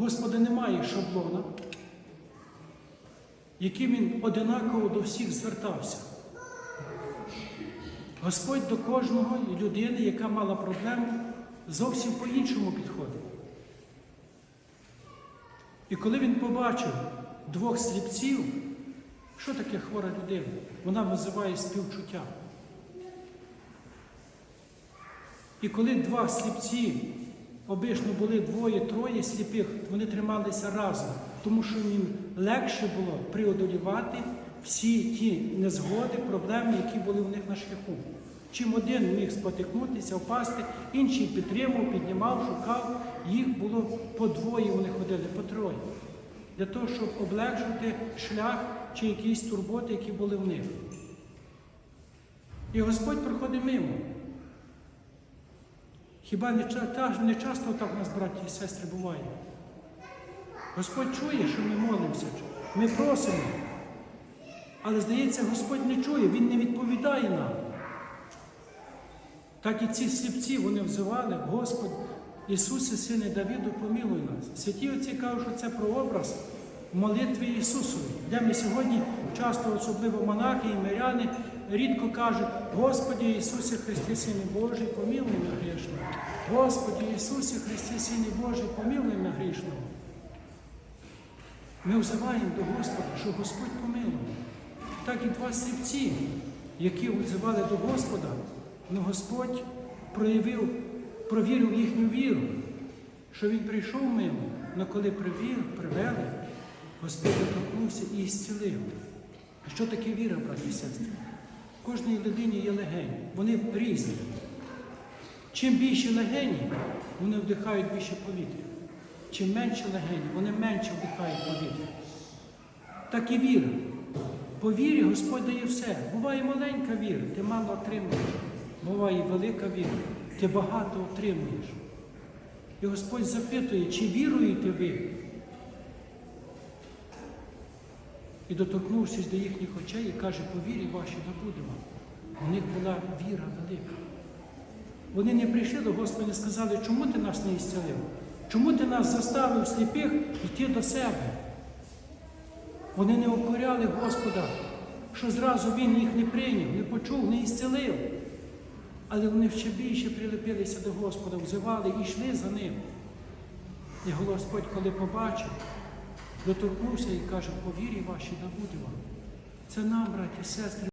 Господа немає шаблона, яким він одинаково до всіх звертався. Господь до кожного людини, яка мала проблему, зовсім по-іншому підходив. І коли він побачив двох сліпців, що таке хвора людина? Вона визиває співчуття. І коли два сліпці, обично були двоє-троє сліпих, вони трималися разом, тому що їм легше було преодолівати всі ті незгоди, проблеми, які були у них на шляху. Чим один міг спотикнутися, впасти, інший підтримував, піднімав, шукав, їх було по двоє, вони ходили, по троє. Для того, щоб облегшити шлях чи якісь турботи, які були в них. І Господь проходить мимо. Хіба не, не часто так у нас, браті і сестри, буває? Господь чує, що ми молимося, ми просимо. Але здається, Господь не чує, Він не відповідає нам. Так і ці сліпці вони взивали, Господь, Ісусе, Сине Давіду, помилуй нас. Святі отці кажуть, що це прообраз молитви Ісусові, де ми сьогодні часто, особливо монахи і миряни, рідко кажуть, Господі Ісусе Христе, Сине Божий, помилуй мене грішного. Господі Ісусе Христе, Сине Божий, помилуй мене грішного. Ми взиваємо до Господа, що Господь помилував. Так і два сліпці, які взивали до Господа, але Господь проявив, провірив їхню віру, що він прийшов мимо, але коли привів, привели, Господь доторкнувся і зцілив. Що таке віра, браті і сестри? Кожній людині є легені, вони різні. Чим більше легені, вони вдихають більше повітря. Чим менше легені, вони менше вдихають повітря. Так і віра. По вірі Господь дає все. Буває маленька віра, ти мало отримуєш. Буває велика віра, ти багато отримуєш. І Господь запитує, чи віруєте ви? І доторкнувшись до їхніх очей, і каже, по вірі ваші добуде вам. У них була віра велика. Вони не прийшли до Господа і сказали, чому ти нас не ісцелив? Чому ти нас заставив сліпих йти до себе? Вони не укоряли Господа, що зразу Він їх не прийняв, не почув, не ісцелив. Але вони ще більше прилепилися до Господа, взивали і йшли за ним. І Господь, коли побачив, доторкнувся і каже, по вірі вашій да буде вам. Це нам, браті сестри.